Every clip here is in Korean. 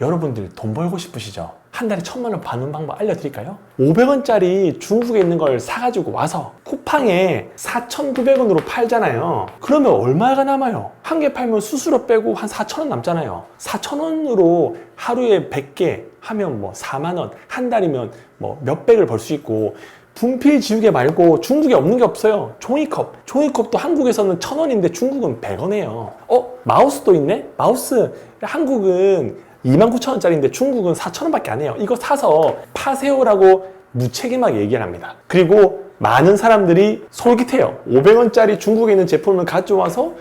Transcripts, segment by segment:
여러분들 돈 벌고 싶으시죠? 한 달에 천만 원 받는 방법 알려드릴까요? 500원짜리 중국에 있는 걸 사가지고 와서 쿠팡에 4,900원으로 팔잖아요. 그러면 얼마가 남아요? 한 개 팔면 수수료 빼고 한 4,000원 남잖아요. 4,000원으로 하루에 100개 하면 뭐 4만원, 한 달이면 뭐 몇백을 벌 수 있고 분필 지우개 말고 중국에 없는 게 없어요. 종이컵. 종이컵도 한국에서는 천 원인데 중국은 100원이에요. 어? 마우스도 있네? 마우스. 한국은 29,000원짜리인데 중국은 4,000원밖에 안 해요. 이거 사서 파세요라고 무책임하게 얘기를 합니다. 그리고 많은 사람들이 솔깃해요. 500원짜리 중국에 있는 제품을 가져와서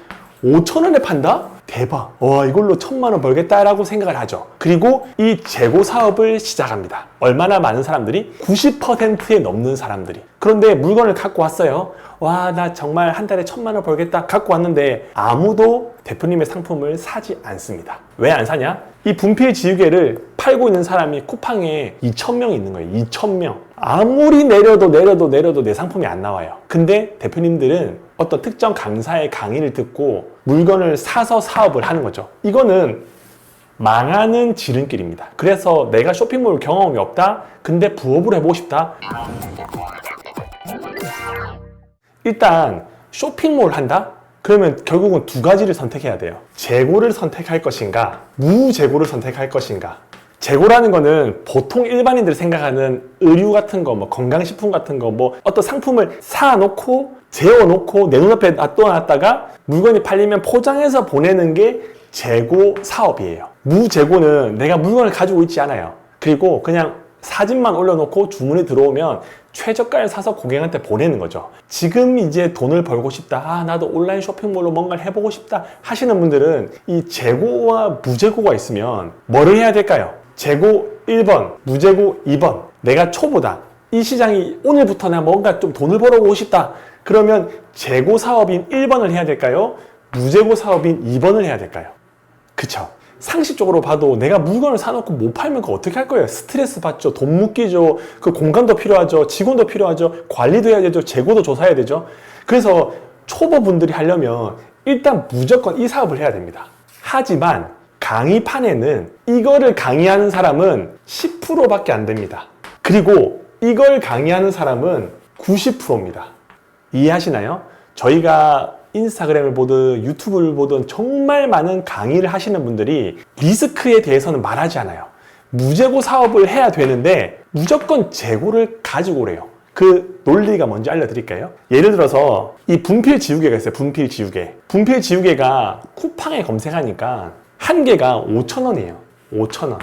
5,000원에 판다? 대박. 와, 이걸로 천만 원 벌겠다라고 생각을 하죠. 그리고 이 재고 사업을 시작합니다. 얼마나 많은 사람들이? 90%에 넘는 사람들이. 그런데 물건을 갖고 왔어요. 와, 나 정말 한 달에 천만 원 벌겠다. 갖고 왔는데 아무도 대표님의 상품을 사지 않습니다. 왜 안 사냐? 이 분필 지우개를 팔고 있는 사람이 쿠팡에 2,000명 있는 거예요. 2,000명. 아무리 내려도 내려도 내려도 내 상품이 안 나와요. 근데 대표님들은 어떤 특정 강사의 강의를 듣고 물건을 사서 사업을 하는 거죠. 이거는 망하는 지름길입니다. 그래서 내가 쇼핑몰 경험이 없다? 근데 부업을 해보고 싶다? 일단 쇼핑몰 한다? 그러면 결국은 두 가지를 선택해야 돼요. 재고를 선택할 것인가, 무재고를 선택할 것인가. 재고라는 거는 보통 일반인들이 생각하는 의류 같은 거, 뭐 건강식품 같은 거, 뭐 어떤 상품을 사놓고 재워놓고 내 눈앞에 놔둬놨다가 물건이 팔리면 포장해서 보내는 게 재고 사업이에요. 무재고는 내가 물건을 가지고 있지 않아요. 그리고 그냥 사진만 올려놓고 주문이 들어오면 최저가를 사서 고객한테 보내는 거죠. 지금 이제 돈을 벌고 싶다. 아, 나도 온라인 쇼핑몰로 뭔가를 해보고 싶다. 하시는 분들은 이 재고와 무재고가 있으면 뭐를 해야 될까요? 재고 1번, 무재고 2번. 내가 초보다. 이 시장이 오늘부터 나 뭔가 좀 돈을 벌어보고 싶다. 그러면 재고 사업인 1번을 해야 될까요? 무재고 사업인 2번을 해야 될까요? 그쵸. 상식적으로 봐도 내가 물건을 사놓고 못 팔면 그거 어떻게 할 거예요? 스트레스 받죠. 돈 묶이죠. 그 공간도 필요하죠. 직원도 필요하죠. 관리도 해야 되죠. 재고도 조사해야 되죠. 그래서 초보분들이 하려면 일단 무조건 이 사업을 해야 됩니다. 하지만 강의판에는 이거를 강의하는 사람은 10%밖에 안 됩니다. 그리고 이걸 강의하는 사람은 90%입니다. 이해하시나요? 저희가 인스타그램을 보든 유튜브를 보든 정말 많은 강의를 하시는 분들이 리스크에 대해서는 말하지 않아요. 무재고 사업을 해야 되는데 무조건 재고를 가지고 오래요. 그 논리가 뭔지 알려드릴까요? 예를 들어서 이 분필 지우개가 있어요. 분필 지우개. 분필 지우개가 쿠팡에 검색하니까 한 개가 5,000원이에요. 5,000원.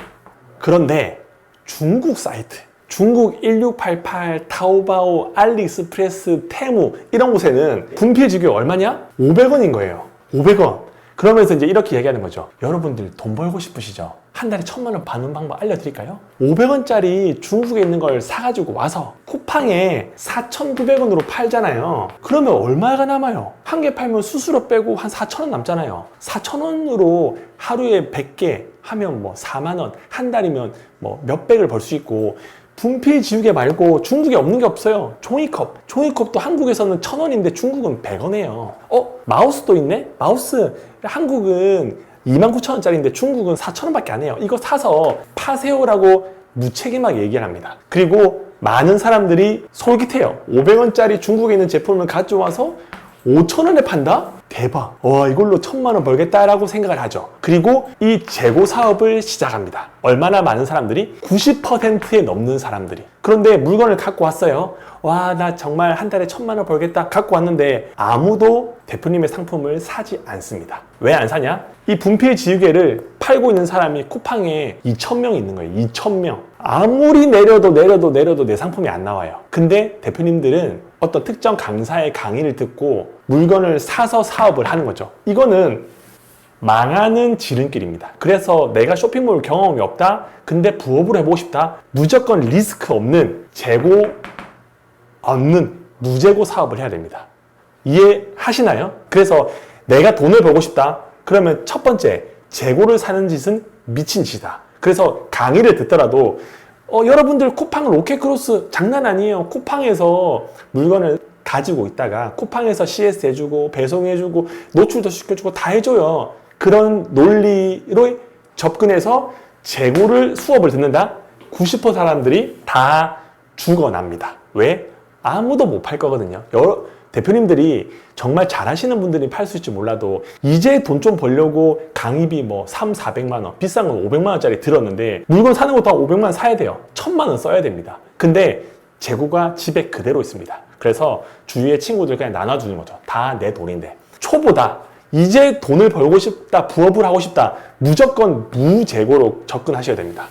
그런데 중국 사이트, 중국 1688, 타오바오, 알리익스프레스, 테무 이런 곳에는 분필 지우개 얼마냐? 500원인 거예요. 500원. 그러면서 이제 이렇게 얘기하는 거죠. 여러분들 돈 벌고 싶으시죠? 한 달에 천만 원 받는 방법 알려드릴까요? 500원짜리 중국에 있는 걸 사가지고 와서 쿠팡에 4,900원으로 팔잖아요. 그러면 얼마가 남아요? 한 개 팔면 수수료 빼고 한 4,000원 남잖아요. 4,000원으로 하루에 100개 하면 뭐 4만원, 한 달이면 뭐 몇백을 벌 수 있고 분필 지우개 말고 중국에 없는 게 없어요. 종이컵. 종이컵도 한국에서는 천 원인데 중국은 100원이에요. 어? 마우스도 있네? 마우스. 한국은 29,000원짜리인데 중국은 4,000원밖에 안 해요. 이거 사서 파세요라고 무책임하게 얘기를 합니다. 그리고 많은 사람들이 솔깃해요. 500원짜리 중국에 있는 제품을 가져와서 5,000원에 판다? 대박. 와, 이걸로 천만 원 벌겠다라고 생각을 하죠. 그리고 이 재고 사업을 시작합니다. 얼마나 많은 사람들이? 90%에 넘는 사람들이. 그런데 물건을 갖고 왔어요. 와, 나 정말 한 달에 천만 원 벌겠다. 갖고 왔는데 아무도 대표님의 상품을 사지 않습니다. 왜 안 사냐? 이 분필 지우개를 팔고 있는 사람이 쿠팡에 2,000명 있는 거예요. 2,000명. 아무리 내려도 내려도 내려도 내 상품이 안 나와요. 근데 대표님들은 어떤 특정 강사의 강의를 듣고 물건을 사서 사업을 하는 거죠. 이거는 망하는 지름길입니다. 그래서 내가 쇼핑몰 경험이 없다? 근데 부업을 해보고 싶다? 무조건 리스크 없는 재고 없는 무재고 사업을 해야 됩니다. 이해하시나요? 그래서 내가 돈을 벌고 싶다? 그러면 첫 번째, 재고를 사는 짓은 미친 짓이다. 그래서 강의를 듣더라도 어, 여러분들 쿠팡 로켓크로스 장난 아니에요. 쿠팡에서 물건을 가지고 있다가 쿠팡에서 CS 해주고 배송해주고 노출도 시켜주고 다 해줘요. 그런 논리로 접근해서 재고를 수업을 듣는다? 90% 사람들이 다 죽어납니다. 왜? 아무도 못 팔 거거든요. 여러 대표님들이 정말 잘하시는 분들이 팔 수 있지 몰라도 이제 돈 좀 벌려고 강의비 뭐 3, 400만 원, 비싼 건 500만 원짜리 들었는데 물건 사는 것도 한 500만 원 사야 돼요. 1000만 원 써야 됩니다. 근데 재고가 집에 그대로 있습니다. 그래서 주위의 친구들 그냥 나눠주는 거죠. 다 내 돈인데. 초보다 이제 돈을 벌고 싶다, 부업을 하고 싶다, 무조건 무재고로 접근하셔야 됩니다.